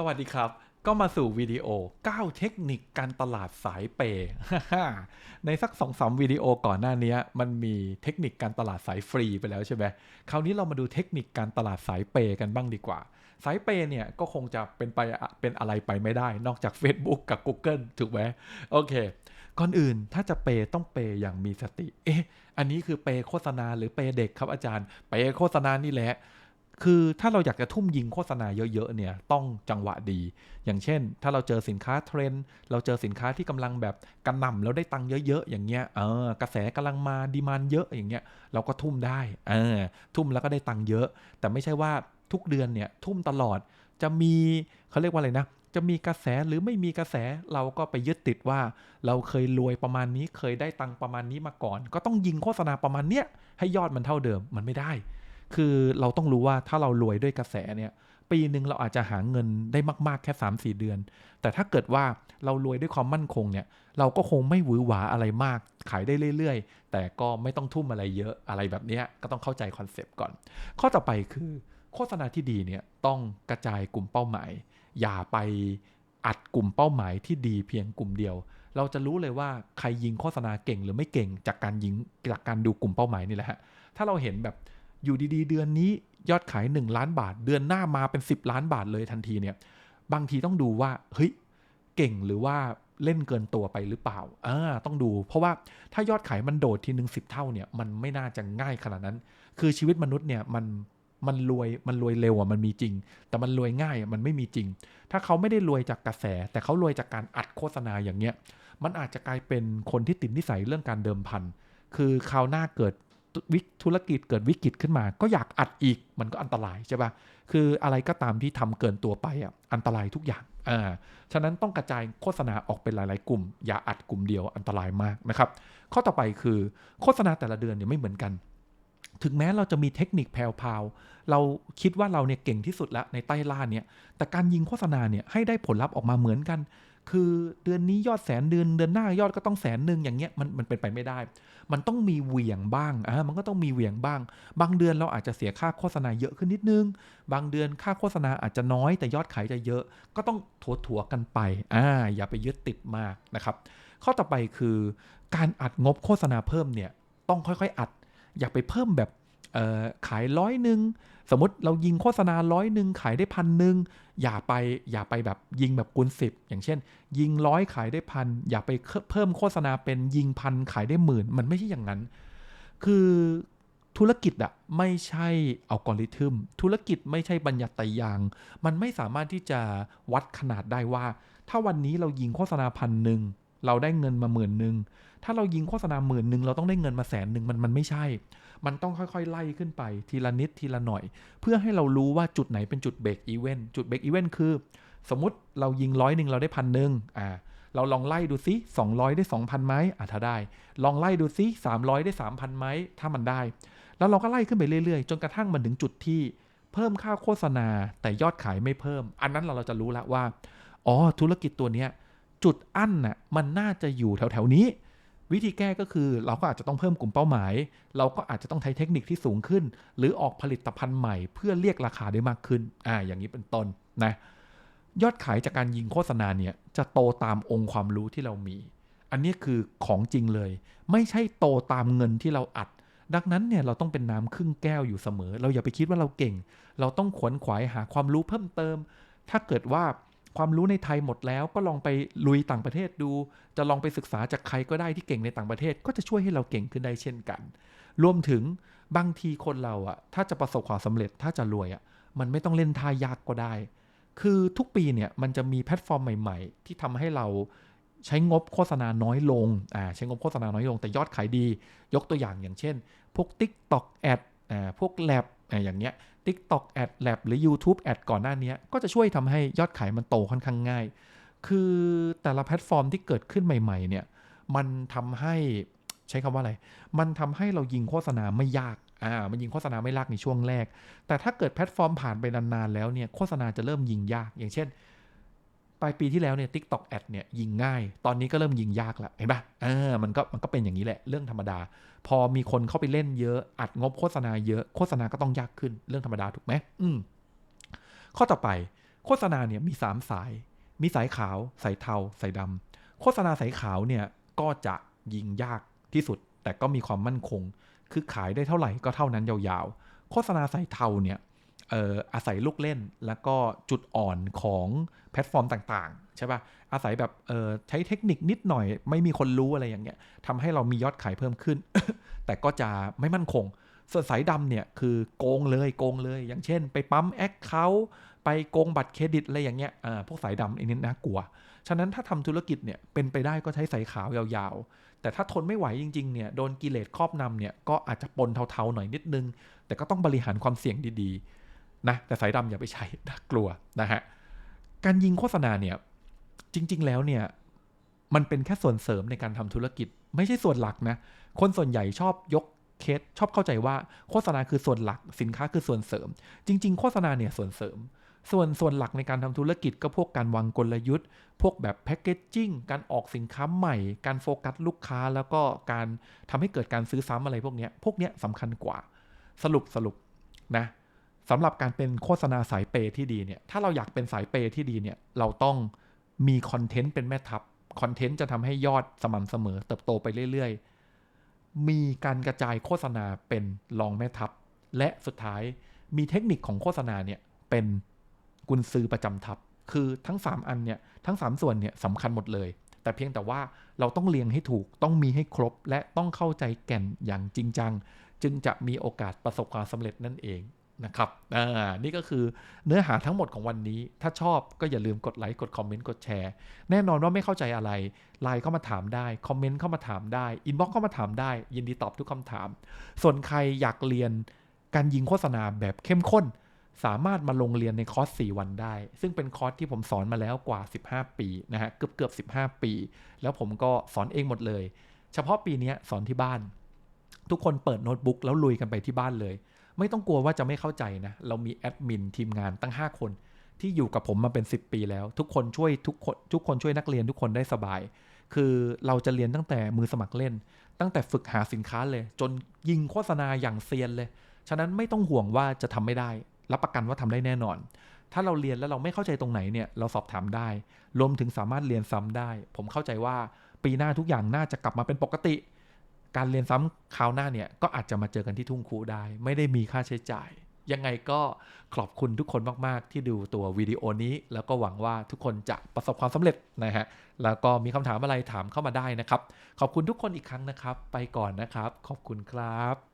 สวัสดีครับ ก็มาสู่วิดีโอ 9 เทคนิคการตลาดสายเปย์ในสัก2อสวิดีโอก่อนหน้านี้มันมีเทคนิคการตลาดสายฟรีไปแล้วใช่ไหมคราวนี้เรามาดูเทคนิคการตลาดสายเปย์กันบ้างดีกว่า สายเปย์เนี่ยก็คงจะเป็นไปเป็นอะไรไปไม่ได้ นอกจาก Facebook กับ Google ถูกไหมโอเค ก่อนอื่นถ้าจะเปย์ต้องเปย์อย่างมีสติ เอ๊ะ อันนี้คือเปย์โฆษณาหรือเปย์เด็กครับอาจารย์ เปย์โฆษณานี่แหละ คือถ้าเราอยากจะทุ่มยิงโฆษณาเยอะๆเนี่ยต้องจังหวะดี อย่างเช่น ถ้าเราเจอสินค้าเทรนด์เราเจอสินค้าที่กำลังแบบกระหน่ำแล้วได้ตังค์เยอะๆอย่างเงี้ยเออกระแสกำลังมาดีมานเยอะอย่างเงี้ยเราก็ทุ่มได้เออทุ่มแล้วก็ได้ตังค์เยอะ แต่ไม่ใช่ว่าทุกเดือนเนี่ยทุ่มตลอดจะมีเขาเรียกว่าอะไรนะจะมีกระแสหรือไม่มีกระแสเราก็ไปยึดติดว่า เราเคยรวยประมาณนี้เคยได้ตังค์ประมาณนี้มาก่อน ก็ต้องยิงโฆษณาประมาณเนี้ยให้ยอดมันเท่าเดิมมันไม่ได้ คือเราต้องรู้ว่าถ้าเรารวยด้วยกระแสเนี่ยปีหนึ่งเราอาจจะหาเงินได้มากๆแค่ 3 4 เดือน แต่ถ้าเกิดว่าเรารวยด้วยความมั่นคงเนี่ย เราก็คงไม่หวือหวาอะไรมาก ขายได้เรื่อยๆ แต่ก็ไม่ต้องทุ่มอะไรเยอะอะไรแบบนี้ก็ต้องเข้าใจคอนเซปต์ก่อน ข้อต่อไปคือโฆษณาที่ดีเนี่ยต้องกระจายกลุ่มเป้าหมาย อย่าไปอัดกลุ่มเป้าหมายที่ดีเพียงกลุ่มเดียว เราจะรู้เลยว่าใครยิงโฆษณาเก่งหรือไม่เก่งจากการยิงจากการดูกลุ่มเป้าหมายนี่แหละฮะถ้าเราเห็นแบบ อยู่ดีๆ เดือนนี้ยอดขาย 1 ล้านบาท เดือนหน้ามาเป็น 10 ล้านบาทเลยทันทีเนี่ย บางทีต้องดูว่าเฮ้ยเก่งหรือว่าเล่นเกินตัวไปหรือเปล่าอ่าต้องดู เพราะว่าถ้ายอดขายมันโดดทีหนึ่งสิเท่าเนี่ยมันไม่น่าจะง่ายขนาดนั้น คือชีวิตมนุษย์เนี่ยมันมันรวยมันรวยเร็วอะมันมีจริง แต่มันรวยง่ายอะมันไม่มีจริง ถ้าเขาไม่ได้รวยจากกระแส แต่เขารวยจากการอัดโฆษณาอย่างเงี้ย มันอาจจะกลายเป็นคนที่ติดนิสัยเรื่องการเดิมพัน คือคราวหน้าเกิด วิธุรกิจเกิดวิกฤตขึ้นมา ก็อยากอัดอีกมันก็อันตรายใช่ปะ่ะคืออะไรก็ตามที่ทำเกินตัวไปอะอันตรายทุกอย่างอ่าฉะนั้นต้องกระจายโฆษณาออกเป็นหลายๆ กลุ่ม อย่าอัดกลุ่มเดียวอันตรายมากนะครับข้อต่อไปคือโฆษณาแต่ละเดือนเนี่ยไม่เหมือนกัน ถึงแม้เราจะมีเทคนิคแพรวๆเราคิดว่าเราเนี่ยเก่งที่สุดแล้วในใต้ล่าเนี่ยแต่การยิงโฆษณาเนี่ยให้ได้ผลลัพธ์ออกมาเหมือนกัน คือเดือนนี้ยอดแสนเดือนเดือนหน้ายอดก็ต้องแสนหนึ่งอย่างเงี้ยมันมันเป็นไปไม่ได้ มันต้องมีเหวี่ยงบ้างอ่ามันก็ต้องมีเหวี่ยงบ้าง บางเดือนเราอาจจะเสียค่าโฆษณาเยอะขึ้นนิดนึง บางเดือนค่าโฆษณาอาจจะน้อยแต่ยอดขายจะเยอะ ก็ต้องถัวถัวกันไปอ่าอย่าไปยึดติดมากนะครับ ข้อต่อไปคือ การอัดงบโฆษณาเพิ่มเนี่ยต้องค่อยๆ อัด อย่าไปเพิ่มแบบ ขายร้อยหนึ่งสมมติเรายิงโฆษณาร้อยหนึ่งขายได้พันหนึ่งอย่าไปอย่าไปแบบยิงแบบคูณสิบอย่างเช่น ยิงร้อยขายได้พันอย่าไปเพิ่มโฆษณาเป็นยิงพันขายได้หมื่น มันไม่ใช่อย่างนั้น คือธุรกิจอะไม่ใช่อัลกอริทึมธุรกิจไม่ใช่บัญญัติยาง มันไม่สามารถที่จะวัดขนาดได้ว่า ถ้าวันนี้เรายิงโฆษณาพันหนึ่งเราได้เงินมาหมื่นหนึ่งถ้าเรายิงโฆษณาหมื่นหนึ่งเราต้องได้เงินมาแสนหนึ่งมันมันไม่ใช่ มันต้องค่อยๆ ไล่ขึ้นไปทีละนิดทีละหน่อย เพื่อให้เรารู้ว่าจุดไหนเป็นจุดเบรกอีเวนต์จุดเบรกอีเวนต์คือ สมมติเรายิงร้อยหนึ่งเราได้พันหนึ่งอ่าเราลองไล่ดูซิ 200 ได้ 2,000ไหมอะถ้าได้ ลองไล่ดูซิ 300 ได้ 3,000ไหมถ้ามันได้ แล้วเราก็ไล่ขึ้นไปเรื่อยๆ จนกระทั่งมันถึงจุดที่เพิ่มค่าโฆษณาแต่ยอดขายไม่เพิ่ม อันนั้นเราเราจะรู้แล้วว่า อ๋อ ธุรกิจตัวเนี้ยจุดอั้นน่ะมันน่าจะอยู่แถวๆนี้ วิธีแก้ก็คือเราก็อาจจะต้องเพิ่มกลุ่มเป้าหมาย เราก็อาจจะต้องใช้เทคนิคที่สูงขึ้น หรือออกผลิตภัณฑ์ใหม่เพื่อเรียกราคาได้มากขึ้นอ่าอย่างนี้เป็นต้นนะยอดขายจากการยิงโฆษณาเนี่ยจะโตตามองค์ความรู้ที่เรามี อันนี้คือของจริงเลย ไม่ใช่โตตามเงินที่เราอัด ดังนั้นเนี่ยเราต้องเป็นน้ำครึ่งแก้วอยู่เสมอ เราอย่าไปคิดว่าเราเก่ง เราต้องขวนขวายหาความรู้เพิ่มเติม ถ้าเกิดว่า ความรู้ในไทยหมดแล้วก็ลองไปลุยต่างประเทศดู จะลองไปศึกษาจากใครก็ได้ที่เก่งในต่างประเทศ ก็จะช่วยให้เราเก่งขึ้นได้เช่นกัน รวมถึงบางทีคนเราอะถ้าจะประสบความสำเร็จถ้าจะรวยอะมันไม่ต้องเล่นท่ายากก็ได้ คือทุกปีเนี่ยมันจะมีแพลตฟอร์มใหม่ ๆ ที่ทำให้เราใช้งบโฆษณาน้อยลงอ่าใช้งบโฆษณาน้อยลง แต่ยอดขายดี ยกตัวอย่างอย่างเช่น พวก TikTok Ad อ่าพวก Lab อ่าอย่างเงี้ย TikTok Ad Lab หรือ YouTube Ad ก่อนหน้านี้ ก็จะช่วยทำให้ยอดขายมันโตค่อนข้างง่าย คือแต่ละแพลตฟอร์มที่เกิดขึ้นใหม่ๆเนี่ย มันทำให้ใช้คำว่าอะไร มันทำให้เรายิงโฆษณาไม่ยาก อ่า มันยิงโฆษณาไม่ยากในช่วงแรก แต่ถ้าเกิดแพลตฟอร์มผ่านไปนานๆแล้วเนี่ย โฆษณาจะเริ่มยิงยาก อย่างเช่น ปลายปีที่แล้วเนี่ย TikTok Ad เนี่ยยิงง่าย ตอนนี้ก็เริ่มยิงยากแล้วเห็นปะเออมันก็มันก็เป็นอย่างนี้แหละเรื่องธรรมดา พอมีคนเข้าไปเล่นเยอะอัดงบโฆษณาเยอะโฆษณาก็ต้องยากขึ้นเรื่องธรรมดาถูกไหมอืมข้อต่อไปโฆษณาเนี่ยมี3สาย มีสายขาว สายเทาสายดำโฆษณาสายขาวเนี่ยก็จะยิงยากที่สุด แต่ก็มีความมั่นคง คือขายได้เท่าไหร่ก็เท่านั้นยาวๆ โฆษณาสายเทาเนี่ย อาศัยลูกเล่นแล้วก็จุดอ่อนของแพลตฟอร์มต่างๆ ใช่ปะ่ะ อาศัยแบบใช้เทคนิคนิดหน่อย ไม่มีคนรู้อะไรอย่างเงี้ยทำให้เรามียอดขายเพิ่มขึ้น แต่ก็จะไม่มั่นคง ส่วนสายดำเนี่ยคือโกงเลยโกงเลย อย่างเช่น ไปปั๊มแอคเคาท์ไปโกงบัตรเครดิตอะไรอย่างเงี้ยพวกสายดำอันนี้น่ากลัว ฉะนั้นถ้าทำธุรกิจเนี่ยเป็นไปได้ก็ใช้สายขาวยาวๆ แต่ถ้าทนไม่ไหวจริงๆเนี่ยโดนกิเลสครอบนำเนี่ยก็อาจจะปนเทาๆหน่อยนิดนึง แต่ก็ต้องบริหารความเสี่ยงดีๆ นะแต่สายดำอย่าไปใช้น่ากลัวนะฮะการยิงโฆษณาเนี่ยจริง ๆ แล้วเนี่ยมันเป็นแค่ส่วนเสริมในการทำธุรกิจ ไม่ใช่ส่วนหลักนะ คนส่วนใหญ่ชอบยกเคสชอบเข้าใจว่าโฆษณาคือส่วนหลัก สินค้าคือส่วนเสริม จริง ๆ โฆษณาเนี่ยส่วนเสริม ส่วนส่วนหลักในการทำธุรกิจก็พวกการวางกลยุทธ์ พวกแบบแพคเกจจิ้งการออกสินค้าใหม่ การโฟกัสลูกค้าแล้วก็การทำให้เกิดการซื้อซ้ำอะไรพวกนี้พวกนี้สำคัญกว่าสรุปสรุปนะ สำหรับการเป็นโฆษณาสายเปย์ที่ดีเนี่ยถ้าเราอยากเป็นสายเปย์ที่ดีเนี่ยเราต้องมีคอนเทนต์เป็นแม่ทัพคอนเทนต์จะทำให้ยอดสม่ำเสมอ เติบโตไปเรื่อยๆ มีการกระจายโฆษณาเป็นรองแม่ทัพ และสุดท้ายมีเทคนิคของโฆษณาเนี่ยเป็นกุญซือประจำทัพ คือทั้ง 3 อันเนี่ยทั้ง 3 ส่วนเนี่ยสำคัญหมดเลย แต่เพียงแต่ว่าเราต้องเรียงให้ถูกต้องมีให้ครบ และต้องเข้าใจแก่นอย่างจริงจัง จึงจะมีโอกาสประสบความสำเร็จนั่นเอง นะครับอ่านี่ก็คือเนื้อหาทั้งหมดของวันนี้ ถ้าชอบก็อย่าลืมกดไลค์กดคอมเมนต์กดแชร์ แน่นอนว่าไม่เข้าใจอะไรไลน์เข้ามาถามได้ คอมเมนต์เข้ามาถามได้ อินบ็อกเข้ามาถามได้ ยินดีตอบทุกคำถาม ส่วนใครอยากเรียนการยิงโฆษณาแบบเข้มข้น สามารถมาลงเรียนในคอร์ส 4 วันได้ ซึ่งเป็นคอร์สที่ผมสอนมาแล้วกว่า 15 ปีนะฮะเกือบเกือบ15 ปี แล้วผมก็สอนเองหมดเลย เฉพาะปีนี้สอนที่บ้าน ทุกคนเปิดโน้ตบุ๊กแล้วลุยกันไปที่บ้านเลย ไม่ต้องกลัวว่าจะไม่เข้าใจนะ เรามีแอดมินทีมงานตั้ง 5 คน ที่อยู่กับผมมาเป็น 10 ปีแล้ว ทุกคนช่วยทุกคนทุกคนช่วยนักเรียนทุกคนได้สบาย คือเราจะเรียนตั้งแต่มือสมัครเล่น ตั้งแต่ฝึกหาสินค้าเลย จนยิงโฆษณาอย่างเซียนเลย ฉะนั้นไม่ต้องห่วงว่าจะทำไม่ได้ รับประกันว่าทำได้แน่นอน ถ้าเราเรียนแล้วเราไม่เข้าใจตรงไหนเนี่ยเราสอบถามได้ รวมถึงสามารถเรียนซ้ำได้ ผมเข้าใจว่าปีหน้าทุกอย่างน่าจะกลับมาเป็นปกติ การเรียนซ้ำคราวหน้าเนี่ยก็อาจจะมาเจอกันที่ทุ่งครูได้ ไม่ได้มีค่าใช้จ่าย ยังไงก็ขอบคุณทุกคนมากๆ ที่ดูตัววิดีโอนี้ แล้วก็หวังว่าทุกคนจะประสบความสำเร็จนะฮะแล้วก็มีคำถามอะไรถามเข้ามาได้นะครับ ขอบคุณทุกคนอีกครั้งนะครับ ไปก่อนนะครับ ขอบคุณครับ